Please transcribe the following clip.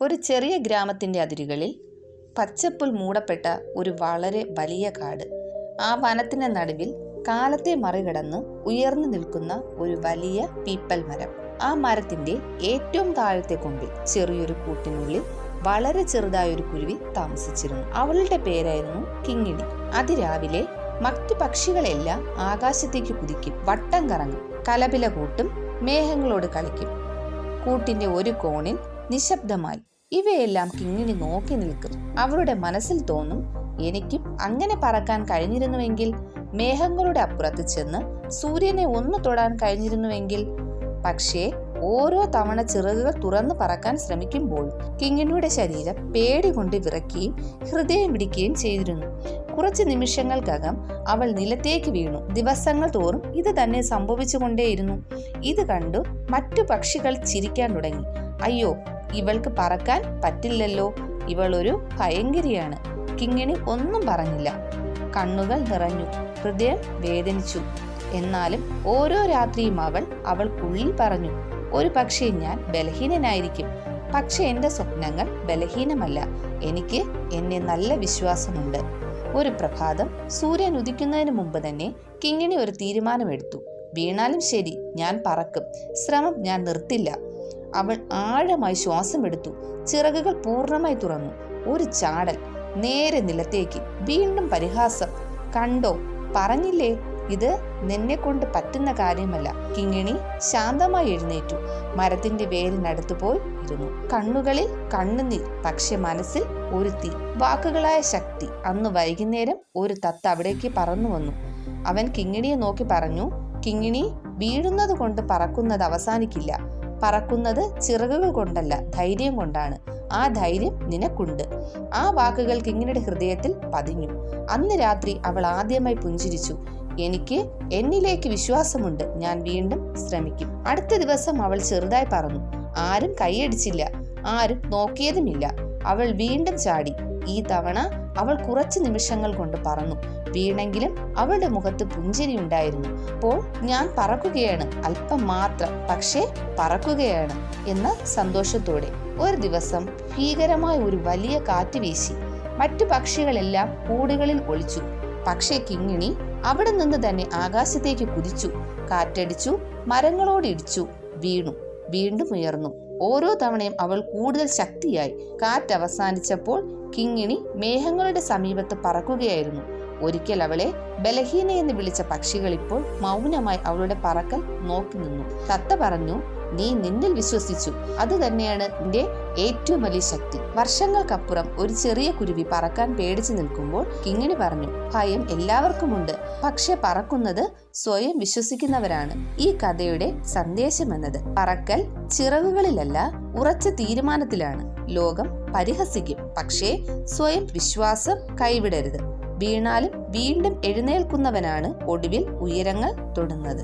ഒരു ചെറിയ ഗ്രാമത്തിന്റെ അതിരുകളിൽ പച്ചപ്പുൽ മൂടപ്പെട്ട ഒരു വളരെ വലിയ കാട്. ആ വനത്തിന്റെ നടുവിൽ കാലത്തെ മറികടന്ന് ഉയർന്നു നിൽക്കുന്ന ഒരു വലിയ പീപ്പൽ മരം. ആ മരത്തിന്റെ ഏറ്റവും താഴത്തെ കൊമ്പിൽ ചെറിയൊരു കൂട്ടിനുള്ളിൽ വളരെ ചെറുതായ ഒരു കുരുവി താമസിച്ചിരുന്നു. അവളുടെ പേരായിരുന്നു കിങ്ങിണി. അതിരാവിലെ മറ്റു പക്ഷികളെല്ലാം ആകാശത്തേക്ക് കുതിക്കും. വട്ടം കറങ്ങും. കലപില കൂട്ടും. മേഘങ്ങളോട് കളിക്കും. കൂട്ടിന്റെ ഒരു കോണിൽ നിശബ്ദമായി. ഇവയെല്ലാം കിങ്ങിണി നോക്കി നിൽക്കും. അവളുടെ മനസ്സിൽ തോന്നും എനിക്കും അങ്ങനെ പറക്കാൻ കഴിഞ്ഞിരുന്നുവെങ്കിൽ മേഘങ്ങളുടെ അപ്പുറത്ത് ചെന്ന് സൂര്യനെ ഒന്ന് തൊടാൻ കഴിഞ്ഞിരുന്നുവെങ്കിൽ പക്ഷേ ഓരോ തവണ ചിറകുകൾ തുറന്ന് പറക്കാൻ ശ്രമിക്കുമ്പോൾ കിങ്ങിണിയുടെ ശരീരം പേടി കൊണ്ട് വിറയ്ക്കുകയും ഹൃദയം പിടിക്കുകയും ചെയ്തിരുന്നു. കുറച്ച് നിമിഷങ്ങൾക്കകം അവൾ നിലത്തേക്ക് വീണു. ദിവസങ്ങൾ തോറും ഇത് തന്നെ സംഭവിച്ചുകൊണ്ടേയിരുന്നു. ഇത് കണ്ടു മറ്റു പക്ഷികൾ ചിരിക്കാൻ തുടങ്ങി. അയ്യോ ഇവൾക്ക് പറക്കാൻ പറ്റില്ലല്ലോ. ഇവൾ ഒരു ഭയങ്കരിയാണ് കിങ്ങിണി ഒന്നും പറഞ്ഞില്ല. കണ്ണുകൾ നിറഞ്ഞു. ഹൃദയം വേദനിച്ചു. എന്നാലും ഓരോ രാത്രിയും അവൾ അവൾക്കുള്ളിൽ പറഞ്ഞു ഒരു പക്ഷേ ഞാൻ ബലഹീനനായിരിക്കും. പക്ഷെ എന്റെ സ്വപ്നങ്ങൾ ബലഹീനമല്ല. എനിക്ക് എന്നെ നല്ല വിശ്വാസമുണ്ട്. ഒരു പ്രഭാതം സൂര്യൻ ഉദിക്കുന്നതിന് മുമ്പ് തന്നെ കിങ്ങിണി ഒരു തീരുമാനമെടുത്തു. വീണാലും ശരി ഞാൻ പറക്കും. ശ്രമം ഞാൻ നിർത്തില്ല. അവൾ ആഴമായി ശ്വാസം എടുത്തു. ചിറകുകൾ പൂർണമായി തുറന്നു. ഒരു ചാടൽ. നേരെ നിലത്തേക്ക്. വീണ്ടും പരിഹാസം. കണ്ടോ? പറഞ്ഞില്ലേ? ഇത് നിന്നെ കൊണ്ട് പറ്റുന്ന കാര്യമല്ല. കിങ്ങിണി ശാന്തമായി എഴുന്നേറ്റു. മരത്തിന്റെ വേരിനടുത്ത് പോയി ഇരുന്നു. കണ്ണുകളിൽ കണ്ണുനീർ പക്ഷെ മനസ്സിൽ ഒരു തീ വാക്കുകളായ ശക്തി. അന്ന് വൈകുന്നേരം ഒരു തത്ത അവിടേക്ക് പറന്നു വന്നു. അവൻ കിങ്ങിണിയെ നോക്കി പറഞ്ഞു കിങ്ങിണി വീഴുന്നത് കൊണ്ട് പറക്കുന്നത് അവസാനിക്കില്ല. പറക്കുന്നത് ചിറകുകൾ കൊണ്ടല്ല ധൈര്യം കൊണ്ടാണ്. ആ ധൈര്യം നിനക്കുണ്ട്. ആ വാക്കുകൾ കിങ്ങിണിയുടെ ഹൃദയത്തിൽ പതിഞ്ഞു. അന്ന് രാത്രി അവൾ ആദ്യമായി പുഞ്ചിരിച്ചു. എനിക്ക് എന്നിലേക്ക് വിശ്വാസമുണ്ട്. ഞാൻ വീണ്ടും ശ്രമിക്കും. അടുത്ത ദിവസം അവൾ ചെറുതായി പറഞ്ഞു ആരും കൈയടിച്ചില്ല. ആരും നോക്കിയതുമില്ല. അവൾ വീണ്ടും ചാടി. ഈ തവണ അവൾ കുറച്ച് നിമിഷങ്ങൾ കൊണ്ട് പറന്നു. വീണെങ്കിലും അവളുടെ മുഖത്ത് പുഞ്ചിരി ഉണ്ടായിരുന്നു. അപ്പോൾ ഞാൻ പറക്കുകയാണ് അല്പം മാത്രം പക്ഷേ പറക്കുകയാണ് എന്ന സന്തോഷത്തോടെ. ഒരു ദിവസം ഭീകരമായ ഒരു വലിയ കാറ്റ് വീശി. മറ്റു പക്ഷികളെല്ലാം കൂടുകളിൽ ഒളിച്ചു. പക്ഷേ കിങ്ങിണി അവിടെ നിന്ന് തന്നെ ആകാശത്തേക്ക് കുതിച്ചു. കാറ്റടിച്ചു മരങ്ങളോട് ഇടിച്ചു വീണു. വീണ്ടും ഉയർന്നു. ഓരോ തവണയും അവൾ കൂടുതൽ ശക്തിയായി. കാറ്റ് അവസാനിച്ചപ്പോൾ കിങ്ങിണി മേഘങ്ങളുടെ സമീപത്ത് പറക്കുകയായിരുന്നു. ഒരിക്കൽ അവളെ ബലഹീന എന്ന് വിളിച്ച പക്ഷികൾ ഇപ്പോൾ മൗനമായി അവളുടെ പറക്കൽ നോക്കി നിന്നു. തത്ത പറഞ്ഞു നീ നിന്നിൽ വിശ്വസിച്ചു. അത് തന്നെയാണ് നിന്റെ ഏറ്റവും വലിയ ശക്തി. വർഷങ്ങൾക്കപ്പുറം ഒരു ചെറിയ കുരുവി പറക്കാൻ പേടിച്ചു നിൽക്കുമ്പോൾ കിങ്ങിണി പറഞ്ഞു ഭയം എല്ലാവർക്കുമുണ്ട്. പക്ഷെ പറക്കുന്നത് സ്വയം വിശ്വസിക്കുന്നവരാണ്. ഈ കഥയുടെ സന്ദേശം എന്നത് പറക്കൽ ചിറകുകളിലല്ല ഉറച്ച തീരുമാനത്തിലാണ്. ലോകം പരിഹസിക്കും പക്ഷേ സ്വയം വിശ്വാസം കൈവിടരുത്. വീണാലും വീണ്ടും എഴുന്നേൽക്കുന്നവനാണ് ഒടുവിൽ ഉയരങ്ങൾ തൊടുന്നത്.